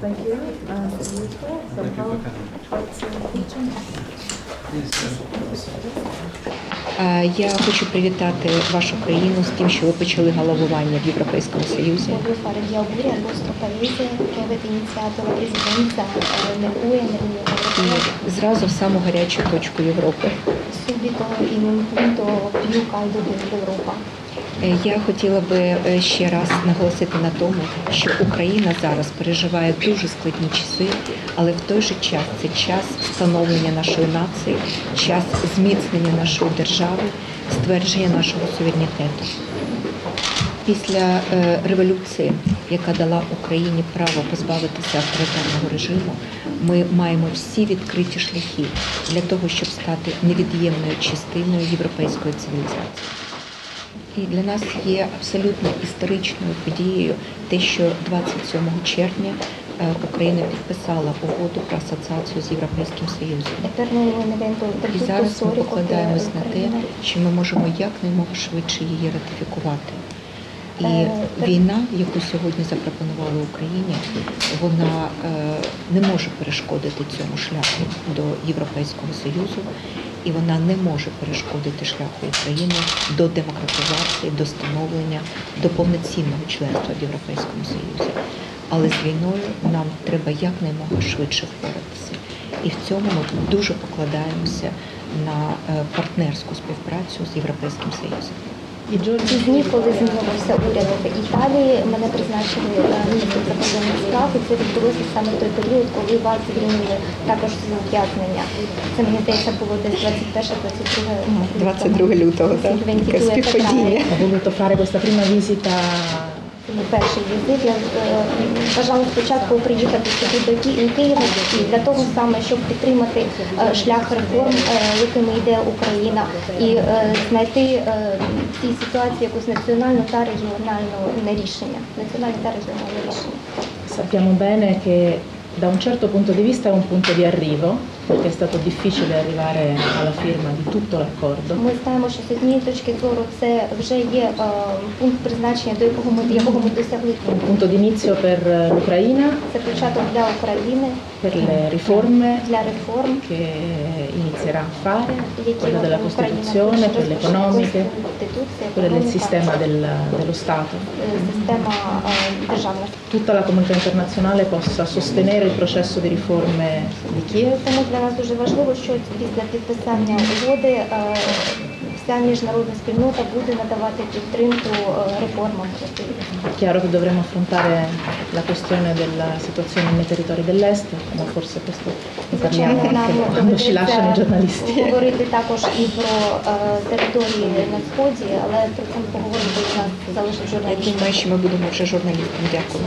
Thank you. Um, Thank you for coming. Е, Я хочу привітати вашу країну з тим, що ви почали головування в Європейському Союзі. Eh, І зразу в саму гарячу точку Європи. subito in un punto Е, Я хотіла би е, ще раз наголосити на тому, що Україна зараз переживає дуже складні часи, але в той же час це час становлення нашої нації, час зміцнення нашої держави, ствердження нашого суверенітету. Після е, революції, яка дала Україні право позбавитися авторитарного режиму, ми маємо всі відкриті шляхи для того, щоб стати невід'ємною частиною європейської цивілізації. І для нас є абсолютно історичною подією те, що 27 червня е, Україна підписала угоду про асоціацію з Європейським Союзом. І зараз ми покладаємось на те, що ми можемо якнаймога швидше її ратифікувати. І Е, війна, яку сьогодні запропонували Україні, вона е, не може перешкодити цьому шляху до Європейського Союзу, і вона не може перешкодити шляху України до демократизації, до становлення, до повноцінного членства в Європейському Союзі. Але з війною нам треба якнаймога швидше впоратися. І в цьому ми дуже покладаємося на е, партнерську співпрацю з Європейським Союзом. Дні, коли змінювався уряд в Італії, мене призначили е, міністром закордонних справ, і це відбулося саме в той період, коли вас звільнили також з ув'язнення. Це мені здається було десь 21-22 22 лютого, так, співпадіння. Перший візит. Я е, бажала спочатку приїхати сюди до Києва для того саме, щоб підтримати е, шлях реформ, е, якими йде Україна, і знайти в цій ситуації якусь національну та регіональну рішення. Національне та регіональне рішення. sappiamo bene che da un certo punto di vista è un punto di arrivo, perché è stato difficile arrivare alla firma di tutto l'accordo. Ми знаємо, що з однієї точки зору це вже є е, пункт призначення, до якого ми якого ми досягли. Un punto d'inizio per l'Ucraina, Це початок для України, per le riforme для реформ. che inizierà a fare, які quelle della Україна Costituzione, хоче quelle розпочати. economiche, Конституція, quelle del економіка, sistema del- dello Stato. е, система е, державна. Tutta la comunità internazionale possa sostenere il processo di riforme di Kiev Тому Для нас дуже важливо, що після підписання угоди е, вся міжнародна спільнота буде надавати підтримку е, реформам. Chiaro che dovremo affrontare la questione della situazione nei territori dell'est, ma forse questo ne parliamo anche quando ci lasciano i giornalisti. говорити також і про е, території на сході, але про це нас залишить Я думаю, що ми будемо вже журналістам. Дякую.